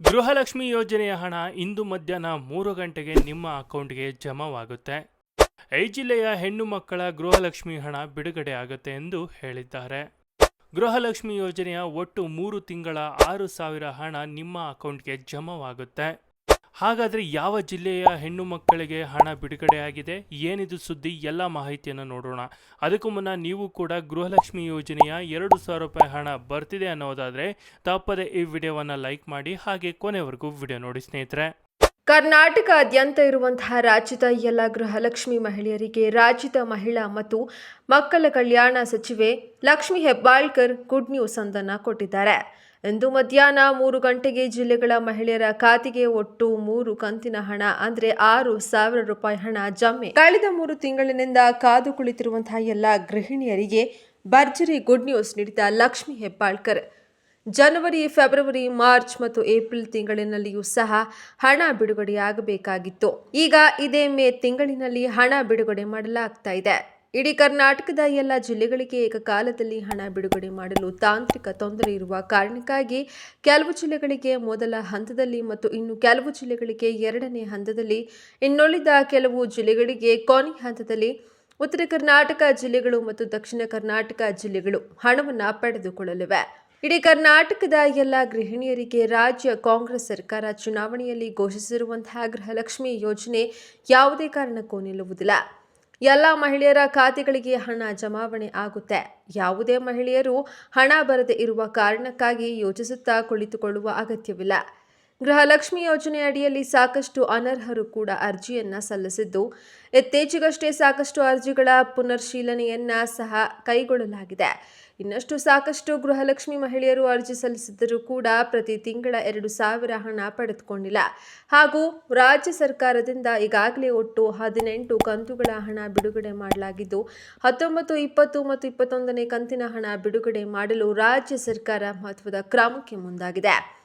ಗೃಹಲಕ್ಷ್ಮಿ ಯೋಜನೆಯ ಹಣ ಇಂದು ಮಧ್ಯಾಹ್ನ ಮೂರು ಗಂಟೆಗೆ ನಿಮ್ಮ ಅಕೌಂಟ್ಗೆ ಜಮಾವಾಗುತ್ತೆ. ಐ ಜಿಲ್ಲೆಯ ಹೆಣ್ಣು ಮಕ್ಕಳ ಗೃಹಲಕ್ಷ್ಮಿ ಹಣ ಬಿಡುಗಡೆ ಆಗುತ್ತೆ ಎಂದು ಹೇಳಿದ್ದಾರೆ. ಗೃಹಲಕ್ಷ್ಮಿ ಯೋಜನೆಯ ಒಟ್ಟು ಮೂರು ತಿಂಗಳ ಆರು ಸಾವಿರ ಹಣ ನಿಮ್ಮ ಅಕೌಂಟ್ಗೆ ಜಮಾವಾಗುತ್ತೆ. ಹಾಗಾದ್ರೆ ಯಾವ ಜಿಲ್ಲೆಯ ಹೆಣ್ಣು ಮಕ್ಕಳಿಗೆ ಹಣ ಬಿಡುಗಡೆಯಾಗಿದೆ? ಏನಿದು ಸುದ್ದಿ? ಎಲ್ಲ ಮಾಹಿತಿಯನ್ನು ನೋಡೋಣ. ಅದಕ್ಕೂ ಮುನ್ನ ನೀವು ಕೂಡ ಗೃಹಲಕ್ಷ್ಮಿ ಯೋಜನೆಯ ಎರಡು ಸಾವಿರ ರೂಪಾಯಿ ಹಣ ಬರ್ತಿದೆ ಅನ್ನೋದಾದರೆ ತಪ್ಪದೆ ಈ ವಿಡಿಯೋವನ್ನು ಲೈಕ್ ಮಾಡಿ ಹಾಗೆ ಕೊನೆವರೆಗೂ ವಿಡಿಯೋ ನೋಡಿ ಸ್ನೇಹಿತರೆ. ಕರ್ನಾಟಕಾದ್ಯಂತ ಇರುವಂತಹ ರಾಜ್ಯದ ಎಲ್ಲ ಗೃಹಲಕ್ಷ್ಮಿ ಮಹಿಳೆಯರಿಗೆ ರಾಜ್ಯದ ಮಹಿಳಾ ಮತ್ತು ಮಕ್ಕಳ ಕಲ್ಯಾಣ ಸಚಿವೆ ಲಕ್ಷ್ಮಿ ಹೆಬ್ಬಾಳ್ಕರ್ ಗುಡ್ ನ್ಯೂಸ್ ಒಂದನ್ನು ಕೊಟ್ಟಿದ್ದಾರೆ. ಇಂದು ಮಧ್ಯಾಹ್ನ ಮೂರು ಗಂಟೆಗೆ ಜಿಲ್ಲೆಗಳ ಮಹಿಳೆಯರ ಖಾತೆಗೆ ಒಟ್ಟು ಮೂರು ಕಂತಿನ ಹಣ, ಅಂದ್ರೆ ಆರು ಸಾವಿರ ರೂಪಾಯಿ ಹಣ ಜಮೆ. ಕಳೆದ ಮೂರು ತಿಂಗಳಿನಿಂದ ಕಾದು ಕುಳಿತಿರುವಂತಹ ಎಲ್ಲ ಗೃಹಿಣಿಯರಿಗೆ ಭರ್ಜರಿ ಗುಡ್ ನ್ಯೂಸ್ ನೀಡಿದ ಲಕ್ಷ್ಮಿ ಹೆಬ್ಬಾಳ್ಕರ್. ಜನವರಿ, ಫೆಬ್ರವರಿ, ಮಾರ್ಚ್ ಮತ್ತು ಏಪ್ರಿಲ್ ತಿಂಗಳಿನಲ್ಲಿಯೂ ಸಹ ಹಣ ಬಿಡುಗಡೆಯಾಗಬೇಕಾಗಿತ್ತು. ಈಗ ಇದೇ ಮೇ ತಿಂಗಳಿನಲ್ಲಿ ಹಣ ಬಿಡುಗಡೆ ಮಾಡಲಾಗ್ತಾ ಇದೆ. ಇಡೀ ಕರ್ನಾಟಕದ ಎಲ್ಲ ಜಿಲ್ಲೆಗಳಿಗೆ ಏಕಕಾಲದಲ್ಲಿ ಹಣ ಬಿಡುಗಡೆ ಮಾಡಲು ತಾಂತ್ರಿಕ ತೊಂದರೆ ಇರುವ ಕಾರಣಕ್ಕಾಗಿ ಕೆಲವು ಜಿಲ್ಲೆಗಳಿಗೆ ಮೊದಲ ಹಂತದಲ್ಲಿ ಮತ್ತು ಇನ್ನು ಕೆಲವು ಜಿಲ್ಲೆಗಳಿಗೆ ಎರಡನೇ ಹಂತದಲ್ಲಿ, ಇನ್ನುಳಿದ ಕೆಲವು ಜಿಲ್ಲೆಗಳಿಗೆ ಕೊನೆ ಹಂತದಲ್ಲಿ ಉತ್ತರ ಕರ್ನಾಟಕ ಜಿಲ್ಲೆಗಳು ಮತ್ತು ದಕ್ಷಿಣ ಕರ್ನಾಟಕ ಜಿಲ್ಲೆಗಳು ಹಣವನ್ನು ಪಡೆದುಕೊಳ್ಳಲಿವೆ. ಇಡೀ ಕರ್ನಾಟಕದ ಎಲ್ಲ ಗೃಹಿಣಿಯರಿಗೆ ರಾಜ್ಯ ಕಾಂಗ್ರೆಸ್ ಸರ್ಕಾರ ಚುನಾವಣೆಯಲ್ಲಿ ಘೋಷಿಸಿರುವಂತಹ ಗೃಹಲಕ್ಷ್ಮಿ ಯೋಜನೆ ಯಾವುದೇ ಕಾರಣಕ್ಕೂ ನಿಲ್ಲುವುದಿಲ್ಲ. ಎಲ್ಲ ಮಹಿಳೆಯರ ಖಾತೆಗಳಿಗೆ ಹಣ ಜಮಾವಣೆ ಆಗುತ್ತೆ. ಯಾವುದೇ ಮಹಿಳೆಯರು ಹಣ ಬರದೇ ಇರುವ ಕಾರಣಕ್ಕಾಗಿ ಯೋಚಿಸುತ್ತಾ ಕುಳಿತುಕೊಳ್ಳುವ ಅಗತ್ಯವಿಲ್ಲ. ಗೃಹಲಕ್ಷ್ಮಿ ಯೋಜನೆ ಅಡಿಯಲ್ಲಿ ಸಾಕಷ್ಟು ಅನರ್ಹರು ಕೂಡ ಅರ್ಜಿಯನ್ನ ಸಲ್ಲಿಸಿದ್ದು ಇತ್ತೀಚೆಗಷ್ಟೇ ಸಾಕಷ್ಟು ಅರ್ಜಿಗಳ ಪುನರ್ಶೀಲನೆಯನ್ನ ಸಹ ಕೈಗೊಳ್ಳಲಾಗಿದೆ. ಇನ್ನಷ್ಟು ಸಾಕಷ್ಟು ಗೃಹಲಕ್ಷ್ಮಿ ಮಹಿಳೆಯರು ಅರ್ಜಿ ಸಲ್ಲಿಸಿದ್ದರೂ ಕೂಡ ಪ್ರತಿ ತಿಂಗಳ ಎರಡು ಸಾವಿರ ಹಣ ಪಡೆದುಕೊಂಡಿಲ್ಲ. ಹಾಗೂ ರಾಜ್ಯ ಸರ್ಕಾರದಿಂದ ಈಗಾಗಲೇ ಒಟ್ಟು ಹದಿನೆಂಟು ಕಂತುಗಳ ಹಣ ಬಿಡುಗಡೆ ಮಾಡಲಾಗಿದ್ದು, ಹತ್ತೊಂಬತ್ತು, ಇಪ್ಪತ್ತು ಮತ್ತು ಇಪ್ಪತ್ತೊಂದನೇ ಕಂತಿನ ಹಣ ಬಿಡುಗಡೆ ಮಾಡಲು ರಾಜ್ಯ ಸರ್ಕಾರ ಮಹತ್ವದ ಕ್ರಮಕ್ಕೆ ಮುಂದಾಗಿದೆ.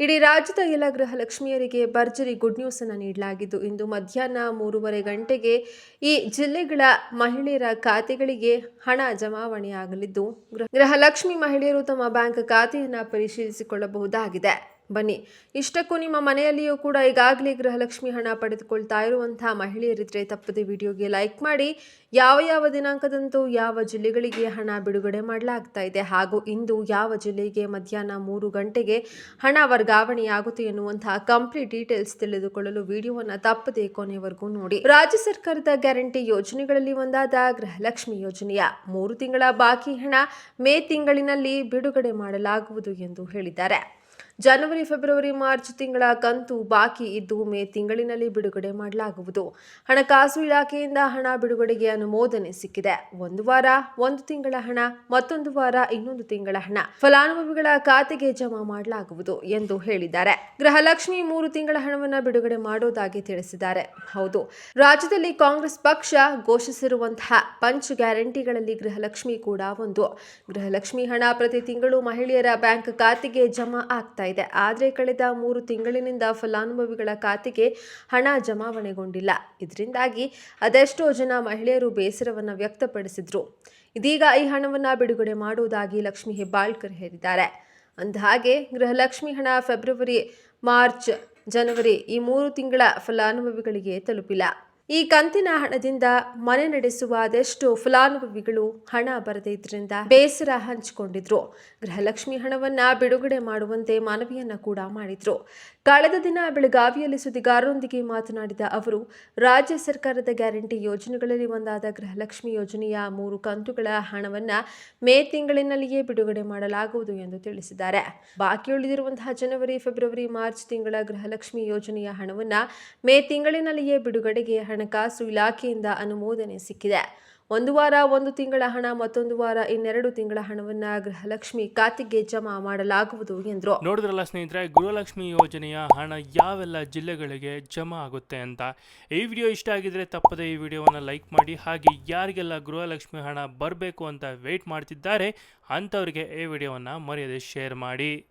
ಇಡೀ ರಾಜ್ಯದ ಎಲ್ಲ ಗೃಹಲಕ್ಷ್ಮಿಯರಿಗೆ ಭರ್ಜರಿ ಗುಡ್ ನ್ಯೂಸ್ ಅನ್ನು ನೀಡಲಾಗಿದ್ದು, ಇಂದು ಮಧ್ಯಾಹ್ನ ಮೂರುವರೆ ಗಂಟೆಗೆ ಈ ಜಿಲ್ಲೆಗಳ ಮಹಿಳೆಯರ ಖಾತೆಗಳಿಗೆ ಹಣ ಜಮಾವಣೆಯಾಗಲಿದ್ದು ಗೃಹ- ಗೃಹಲಕ್ಷ್ಮಿ ಮಹಿಳೆಯರು ತಮ್ಮ ಬ್ಯಾಂಕ್ ಖಾತೆಯನ್ನು ಪರಿಶೀಲಿಸಿಕೊಳ್ಳಬಹುದಾಗಿದೆ. ಬನ್ನಿ. ಇಷ್ಟಕ್ಕೂ ನಿಮ್ಮ ಮನೆಯಲ್ಲಿಯೂ ಕೂಡ ಈಗಾಗಲೇ ಗೃಹಲಕ್ಷ್ಮಿ ಹಣ ಪಡೆದುಕೊಳ್ತಾ ಇರುವಂತಹ ಮಹಿಳೆಯರಿದ್ರೆ ತಪ್ಪದೆ ವಿಡಿಯೋಗೆ ಲೈಕ್ ಮಾಡಿ. ಯಾವ ಯಾವ ದಿನಾಂಕದಂದು ಯಾವ ಜಿಲ್ಲೆಗಳಿಗೆ ಹಣ ಬಿಡುಗಡೆ ಮಾಡಲಾಗ್ತಾ ಇದೆ ಹಾಗೂ ಇಂದು ಯಾವ ಜಿಲ್ಲೆಗೆ ಮಧ್ಯಾಹ್ನ ಮೂರು ಗಂಟೆಗೆ ಹಣ ವರ್ಗಾವಣೆಯಾಗುತ್ತೆ ಎನ್ನುವಂತಹ ಕಂಪ್ಲೀಟ್ ಡೀಟೇಲ್ಸ್ ತಿಳಿದುಕೊಳ್ಳಲು ವಿಡಿಯೋವನ್ನು ತಪ್ಪದೆ ಕೊನೆವರೆಗೂ ನೋಡಿ. ರಾಜ್ಯ ಸರ್ಕಾರದ ಗ್ಯಾರಂಟಿ ಯೋಜನೆಗಳಲ್ಲಿ ಒಂದಾದ ಗೃಹಲಕ್ಷ್ಮಿ ಯೋಜನೆಯ ಮೂರು ತಿಂಗಳ ಬಾಕಿ ಹಣ ಮೇ ತಿಂಗಳಿನಲ್ಲಿ ಬಿಡುಗಡೆ ಮಾಡಲಾಗುವುದು ಎಂದು ಹೇಳಿದ್ದಾರೆ. ಜನವರಿ, ಫೆಬ್ರವರಿ, ಮಾರ್ಚ್ ತಿಂಗಳ ಕಂತು ಬಾಕಿ ಇದ್ದು ಮೇ ತಿಂಗಳಿನಲ್ಲಿ ಬಿಡುಗಡೆ ಮಾಡಲಾಗುವುದು. ಹಣಕಾಸು ಇಲಾಖೆಯಿಂದ ಹಣ ಬಿಡುಗಡೆಗೆ ಅನುಮೋದನೆ ಸಿಕ್ಕಿದೆ. ಒಂದು ವಾರ, ಒಂದು ತಿಂಗಳ ಹಣ, ಮತ್ತೊಂದು ವಾರ, ಇನ್ನೊಂದು ತಿಂಗಳ ಹಣ ಫಲಾನುಭವಿಗಳ ಖಾತೆಗೆ ಜಮಾ ಮಾಡಲಾಗುವುದು ಎಂದು ಹೇಳಿದ್ದಾರೆ. ಗೃಹಲಕ್ಷ್ಮಿ ಮೂರು ತಿಂಗಳ ಹಣವನ್ನು ಬಿಡುಗಡೆ ಮಾಡೋದಾಗಿ ತಿಳಿಸಿದ್ದಾರೆ. ಹೌದು, ರಾಜ್ಯದಲ್ಲಿ ಕಾಂಗ್ರೆಸ್ ಪಕ್ಷ ಘೋಷಿಸಿರುವಂತಹ ಪಂಚ್ ಗ್ಯಾರಂಟಿಗಳಲ್ಲಿ ಗೃಹಲಕ್ಷ್ಮಿ ಕೂಡ ಒಂದು. ಗೃಹಲಕ್ಷ್ಮಿ ಹಣ ಪ್ರತಿ ತಿಂಗಳು ಮಹಿಳೆಯರ ಬ್ಯಾಂಕ್ ಖಾತೆಗೆ ಜಮಾ ಆಗ್ತಾ ಇದೆ. ಆದರೆ ಕಳೆದ ಮೂರು ತಿಂಗಳಿನಿಂದ ಫಲಾನುಭವಿಗಳ ಖಾತೆಗೆ ಹಣ ಜಮಾವಣೆಗೊಂಡಿಲ್ಲ. ಇದರಿಂದಾಗಿ ಅದೆಷ್ಟೋ ಜನ ಮಹಿಳೆಯರು ಬೇಸರವನ್ನು ವ್ಯಕ್ತಪಡಿಸಿದ್ರು. ಇದೀಗ ಈ ಹಣವನ್ನು ಬಿಡುಗಡೆ ಮಾಡುವುದಾಗಿ ಲಕ್ಷ್ಮಿ ಹೆಬ್ಬಾಳ್ಕರ್ ಹೇಳಿದ್ದಾರೆ. ಅಂದಹಾಗೆ, ಗೃಹಲಕ್ಷ್ಮಿ ಹಣ ಫೆಬ್ರವರಿ, ಮಾರ್ಚ್, ಜನವರಿ ಈ ಮೂರು ತಿಂಗಳ ಫಲಾನುಭವಿಗಳಿಗೆ ತಲುಪಿಲ್ಲ. ಈ ಕಂತಿನ ಹಣದಿಂದ ಮನೆ ನಡೆಸುವ ಅದೆಷ್ಟು ಫಲಾನುಭವಿಗಳು ಹಣ ಬರದೇ ಇದ್ರಿಂದ ಬೇಸರ ಹಂಚಿಕೊಂಡಿದ್ರು. ಗೃಹಲಕ್ಷ್ಮಿ ಹಣವನ್ನ ಬಿಡುಗಡೆ ಮಾಡುವಂತೆ ಮನವಿಯನ್ನ ಕೂಡ ಮಾಡಿದ್ರು. ಕಳೆದ ದಿನ ಬೆಳಗಾವಿಯಲ್ಲಿ ಸುದ್ದಿಗಾರರೊಂದಿಗೆ ಮಾತನಾಡಿದ ಅವರು, ರಾಜ್ಯ ಸರ್ಕಾರದ ಗ್ಯಾರಂಟಿ ಯೋಜನೆಗಳಲ್ಲಿ ಒಂದಾದ ಗೃಹಲಕ್ಷ್ಮಿ ಯೋಜನೆಯ ಮೂರು ಕಂತುಗಳ ಹಣವನ್ನ ಮೇ ತಿಂಗಳಿನಲ್ಲಿಯೇ ಬಿಡುಗಡೆ ಮಾಡಲಾಗುವುದು ಎಂದು ತಿಳಿಸಿದ್ದಾರೆ. ಬಾಕಿ ಉಳಿದಿರುವಂತಹ ಜನವರಿ, ಫೆಬ್ರವರಿ, ಮಾರ್ಚ್ ತಿಂಗಳ ಗೃಹಲಕ್ಷ್ಮಿ ಯೋಜನೆಯ ಹಣವನ್ನ ಮೇ ತಿಂಗಳಿನಲ್ಲಿಯೇ ಬಿಡುಗಡೆಗೆ ಹಣಕಾಸು ಇಲಾಖೆಯಿಂದ ಅನುಮೋದನೆ ಸಿಕ್ಕಿದೆ. ಒಂದು ವಾರ, ಒಂದು ತಿಂಗಳ ಹಣ, ಮತ್ತೊಂದು ವಾರ ಇನ್ನೆರಡು ತಿಂಗಳ ಹಣವನ್ನ ಗೃಹಲಕ್ಷ್ಮಿ ಖಾತೆಗೆ ಜಮಾ ಮಾಡಲಾಗುವುದು ಎಂದರು. ನೋಡಿದ್ರಲ್ಲ ಸ್ನೇಹಿತರೆ, ಗೃಹಲಕ್ಷ್ಮಿ ಯೋಜನೆಯ ಹಣ ಯಾವೆಲ್ಲ ಜಿಲ್ಲೆಗಳಿಗೆ ಜಮಾ ಆಗುತ್ತೆ ಅಂತ. ಈ ವಿಡಿಯೋ ಇಷ್ಟ ಆಗಿದ್ರೆ ತಪ್ಪದೆ ಈ ವಿಡಿಯೋವನ್ನು ಲೈಕ್ ಮಾಡಿ, ಹಾಗೆ ಯಾರಿಗೆಲ್ಲ ಗೃಹಲಕ್ಷ್ಮಿ ಹಣ ಬರಬೇಕು ಅಂತ ವೆಯ್ಟ್ ಮಾಡ್ತಿದ್ದಾರೆ, ಅಂಥವ್ರಿಗೆ ಈ ವಿಡಿಯೋವನ್ನು ಮರೆಯದೆ ಶೇರ್ ಮಾಡಿ.